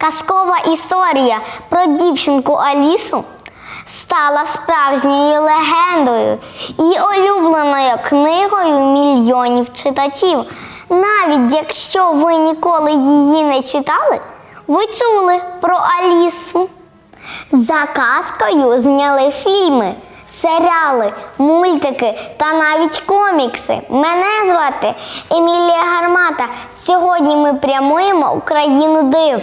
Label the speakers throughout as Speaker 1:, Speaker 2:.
Speaker 1: Казкова історія про дівчинку Алісу стала справжньою легендою і улюбленою книгою мільйонів читачів. Навіть якщо ви ніколи її не читали, ви чули про Алісу. За казкою зняли фільми, серіали, мультики та навіть комікси. Мене звати Емілія Гармата. Сьогодні ми прямуємо у країну див.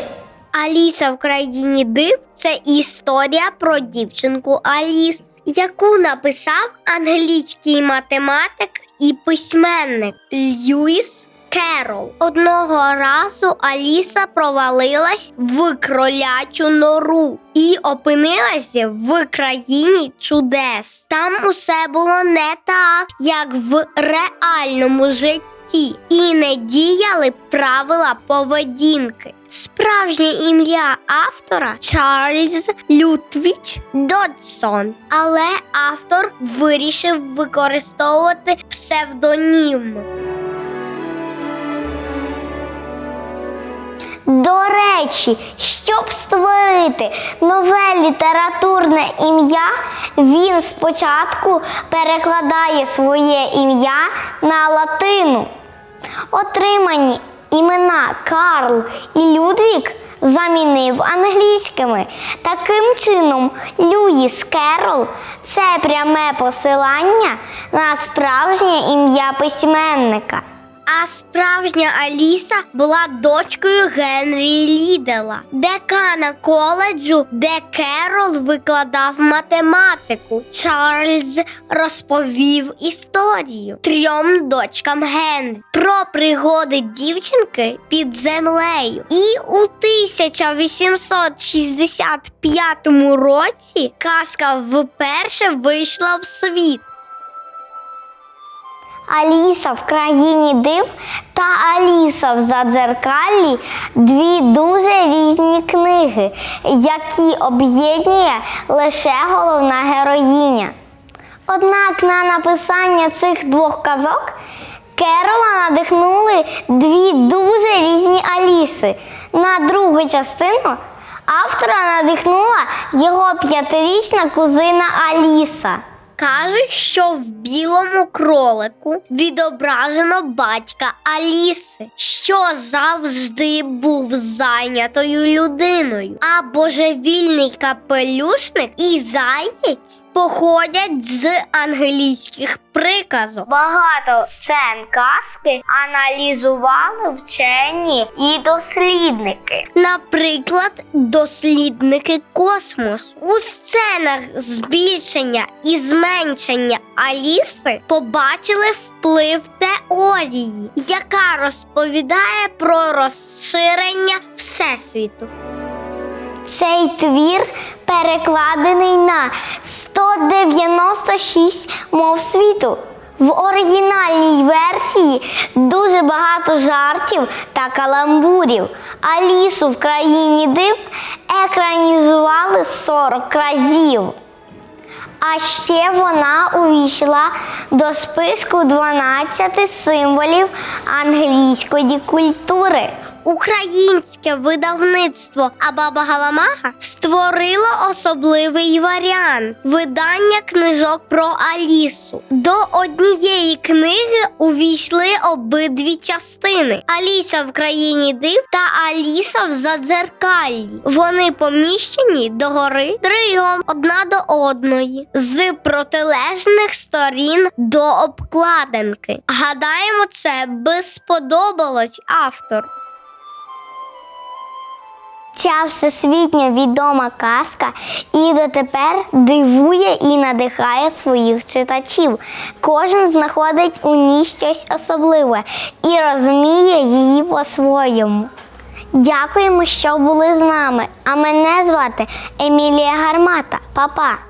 Speaker 1: Аліса в країні див це історія про дівчинку Аліс, яку написав англійський математик і письменник Льюіс Керол. Одного разу Аліса провалилась в кролячу нору і опинилася в країні чудес. Там усе було не так, як в реальному житті, і не діяли правила поведінки. Справжнє ім'я автора Чарльз Лютвіч Додсон, але автор вирішив використовувати псевдонім. До речі, щоб створити нове літературне ім'я, він спочатку перекладає своє ім'я на латину. Отримані імена Карл і Людвік замінив англійськими. Таким чином, Люїс Керол це пряме посилання на справжнє ім'я письменника. А справжня Аліса була дочкою Генрі Лідела, декана коледжу, де Керол викладав математику. Чарльз розповів історію трьом дочкам Генрі про пригоди дівчинки під землею. І у 1865 році казка вперше вийшла в світ. Аліса в країні див та Аліса в Задзеркаллі дві дуже різні книги, які об'єднує лише головна героїня. Однак на написання цих двох казок Керола надихнули дві дуже різні Аліси. На другу частину автора надихнула його п'ятирічна кузина Аліса. Кажуть, що в білому кролику відображено батька Аліси, що завжди був зайнятою людиною. А божевільний капелюшник і заєць походять з англійських приказок. Багато сцен казки аналізували вчені і дослідники. Наприклад, дослідники космосу у сценах збільшення і зменшення Аліси побачили вплив теорії, яка розповідає про розширення Всесвіту. Цей твір перекладений на 196 мов світу. В оригінальній версії дуже багато жартів та каламбурів. Алісу в країні див екранізували 40 разів. А ще вона увійшла до списку 12 символів англійської культури. Українське видавництво Абаба Галамага створило особливий варіант видання книжок про Алісу. До однієї книги увійшли обидві частини: Аліса в країні див та Аліса в Задзеркаллі. Вони поміщені догори дригом одна до одної, з протилежних сторін до обкладинки. Гадаємо, це би сподобалось автору. Ця всесвітньо відома казка і дотепер дивує і надихає своїх читачів. Кожен знаходить у ній щось особливе і розуміє її по-своєму. Дякуємо, що були з нами. А мене звати Емілія Гармата. Па-па!